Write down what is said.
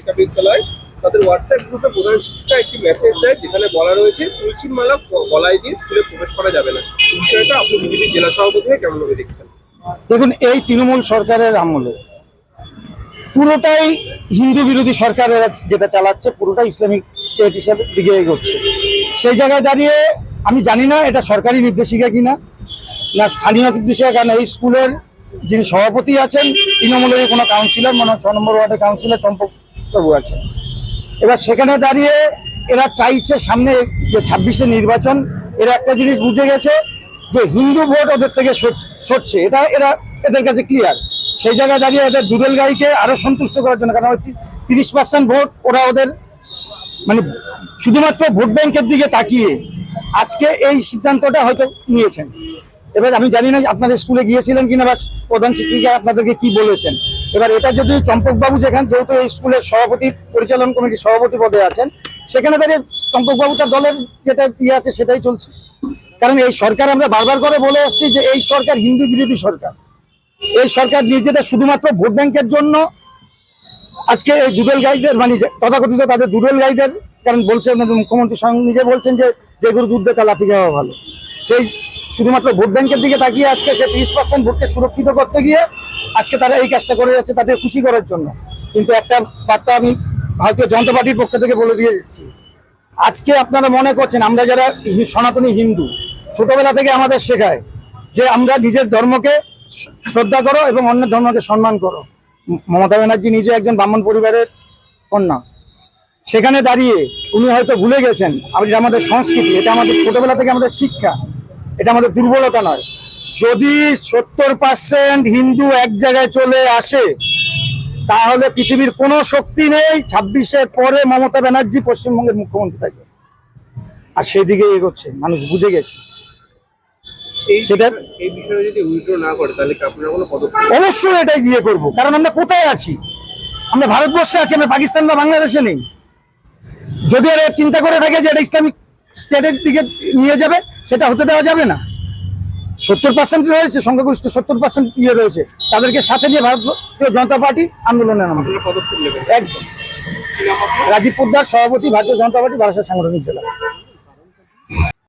বালিকা বিদ্যালয়, তাদের হোয়াটসঅ্যাপ গ্রুপে প্রধান শিক্ষিকা একটি মেসেজ দেয় যেখানে বলা রয়েছে তুলসীর মালা গলায় দিয়ে স্কুলে প্রবেশ করা যাবে না। বিষয়টা আপনি বিজেপি জেলা সভাপতি হয়ে কেমন ভাবে দেখছেন? দেখুন, এই তৃণমূল সরকারের আমলে পুরোটাই হিন্দু বিরোধী সরকারের যেটা চালাচ্ছে, পুরোটাই ইসলামিক স্টেট হিসাবে দিকে এগোচ্ছে। সেই জায়গায় দাঁড়িয়ে আমি জানি না এটা সরকারি নির্দেশিকা কিনা, না স্থানীয় নির্দেশিকা কারণ এই স্কুলের যিনি সভাপতি আছেন, তৃণমূলের কোনো কাউন্সিলর মনে ছ নম্বর ওয়ার্ডের কাউন্সিলর চম্পক বাবু আছেন এবার সেখানে দাঁড়িয়ে এরা চাইছে সামনে যে ছাব্বিশে নির্বাচন, এরা একটা জিনিস বুঝে গেছে যে হিন্দু ভোট ওদের থেকে সর- সরছে। এটা এরা, এদের কাছে ক্লিয়ার সেই জায়গায় দাঁড়িয়ে এদের দুদল গাইকে আরও সন্তুষ্ট করার জন্য, কারণ তিরিশ পার্সেন্ট ভোট ওরা ওদের মানে শুধুমাত্র ভোট ব্যাংকের দিকে তাকিয়ে আজকে এই সিদ্ধান্তটা হয়তো নিয়েছেন। এবার আমি জানি না আপনাদের স্কুলে গিয়েছিলেন কিনা বা প্রধান শিক্ষিকা আপনাদেরকে কি বলেছেন। এবার এটা যদি চম্পকবাবু যেখানে, যেহেতু এই স্কুলের সভাপতি, পরিচালন কমিটির সভাপতি পদে আছেন, সেখানে দাঁড়িয়ে চম্পকবাবু তার দলের যেটা ইয়ে আছে সেটাই চলছে। কারণ এই সরকার আমরা বারবার করে বলে আসছি যে এই সরকার হিন্দু বিরোধী সরকার। এই সরকার নিজেদের শুধুমাত্র ভোট ব্যাংকের জন্য আজকে এই দুদল গাইদের মানে তথাকথিত তাদের দুদল গাইদের, কারণ বলছে মুখ্যমন্ত্রী স্বয়ং নিজে বলছেন যে যে গরু দুধ দেয় তার লাঠি খাওয়া ভালো। সেই শুধুমাত্র ভোট ব্যাংকের দিকে তাকিয়ে আজকে সে ত্রিশ পার্সেন্ট ভোটকে সুরক্ষিত করতে গিয়ে আজকে তারা এই কাজটা করে যাচ্ছে তাদের খুশি করার জন্য। কিন্তু একটা বার্তা আমি ভারতীয় জনতা পার্টির পক্ষ থেকে বলে দিয়ে দিচ্ছি। আজকে আপনারা মনে করছেন আমরা যারা সনাতনী হিন্দু, ছোটবেলা থেকে আমাদের শেখায় যে আমরা নিজের ধর্মকে শ্রদ্ধা করো এবং অন্য ধর্মকে সম্মান করো। মমতা ব্যানার্জি নিজে একজন ব্রাহ্মণ পরিবারের কন্যা। সেখানে দাঁড়িয়ে উনি হয়তো ভুলে গেছেন আমাদের সংস্কৃতি, এটা আমাদের ছোটবেলা থেকে আমাদের শিক্ষা, এটা আমাদের দুর্বলতা নয়। যদি সত্তর পার্সেন্ট হিন্দু এক জায়গায় চলে আসে তাহলে পৃথিবীর কোনো শক্তি নেই ছাব্বিশের পরে মমতা ব্যানার্জি পশ্চিমবঙ্গের মুখ্যমন্ত্রী থাকবে আর সেদিকে এগোচ্ছে মানুষ বুঝে গেছে। অবশ্যই এটাই গিয়ে করব কারণ আমরা কোথায় আছি? আমরা ভারতবর্ষে আছি আমরা পাকিস্তান বা বাংলাদেশে নেই। যদি এরা চিন্তা করে থাকে যে এটা ইসলামিক স্টেটের দিকে নিয়ে যাবে সেটা হতে দেওয়া যাবে না। সত্তর পার্সেন্ট রয়েছে সংখ্যাগরিষ্ঠ সত্তর পার্সেন্ট ইয়ে রয়েছে। তাদেরকে সাথে নিয়ে ভারতীয় জনতা পার্টি আন্দোলনে নামবে একদম। রাজীব পোদ্দার সভাপতি ভারতীয় জনতা পার্টি বারাসাত সাংগঠনিক জেলা।